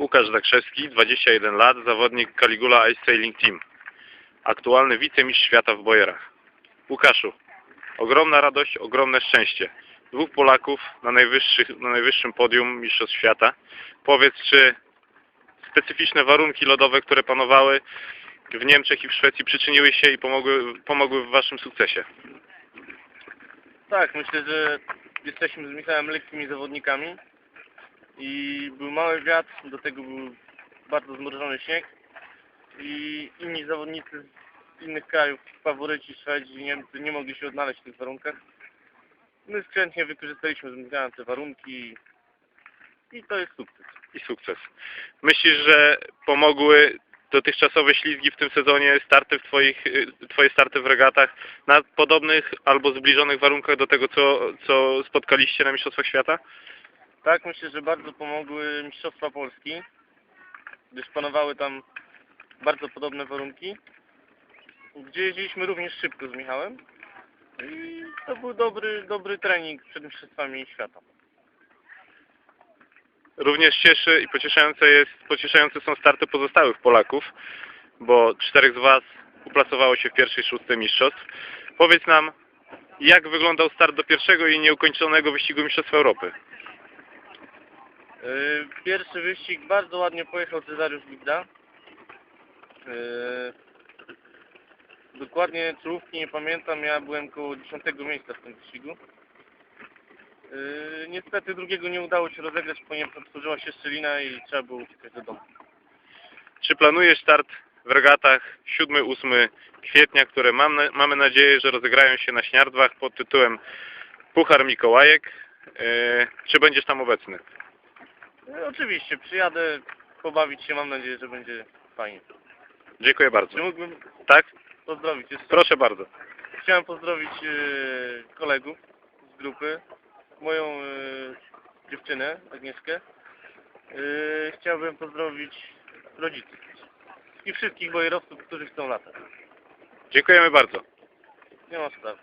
Łukasz Zakrzewski, 21 lat, zawodnik Caligula Ice Sailing Team. Aktualny wicemistrz świata w bojerach. Łukaszu, ogromna radość, ogromne szczęście. Dwóch Polaków na, na najwyższym podium Mistrzostw Świata. Powiedz, czy specyficzne warunki lodowe, które panowały w Niemczech i w Szwecji przyczyniły się i pomogły, pomogły w Waszym sukcesie? Tak, myślę, że jesteśmy z Michałem lekkimi zawodnikami i był mały wiatr, do tego był bardzo zmrożony śnieg i inni zawodnicy z innych krajów, faworyci Szwedzi, Niemcy nie mogli się odnaleźć w tych warunkach. My skrzętnie wykorzystaliśmy z Michałem te warunki i to jest sukces. i sukces. Myślisz, że pomogły dotychczasowe ślizgi w tym sezonie, starty w twoich, twoje starty w regatach na podobnych albo zbliżonych warunkach do tego, co, co spotkaliście na Mistrzostwach Świata? Tak, myślę, że bardzo pomogły Mistrzostwa Polski, gdyż panowały tam bardzo podobne warunki, gdzie jeździliśmy również szybko z Michałem i to był dobry, dobry trening przed Mistrzostwami Świata. Również cieszy i pocieszające, jest, pocieszające są starty pozostałych Polaków, bo czterech z Was uplasowało się w pierwszej szóstej mistrzostw. Powiedz nam, jak wyglądał start do pierwszego i nieukończonego wyścigu Mistrzostw Europy? Yy, Pierwszy wyścig bardzo ładnie pojechał Cezariusz Bigda. Yy, Dokładnie czołówki nie pamiętam, ja byłem koło 10 miejsca w tym wyścigu. Yy, Niestety drugiego nie udało się rozegrać, ponieważ otworzyła się szczelina i trzeba było uciekać do domu. Czy planujesz start w regatach 7-8 kwietnia, które mam mamy nadzieję, że rozegrają się na Śniardwach pod tytułem Puchar Mikołajek? Czy będziesz tam obecny? Yy, Oczywiście, przyjadę pobawić się, mam nadzieję, że będzie fajnie. Dziękuję bardzo. Czy mógłbym Tak? pozdrowić jeszcze? Proszę bardzo. Chciałem pozdrowić yy, kolegów z grupy, moją yy, dziewczynę Agnieszkę. Yy, chciałbym pozdrowić rodziców i wszystkich bojerowców, którzy chcą latać. Dziękujemy bardzo. Nie ma sprawy.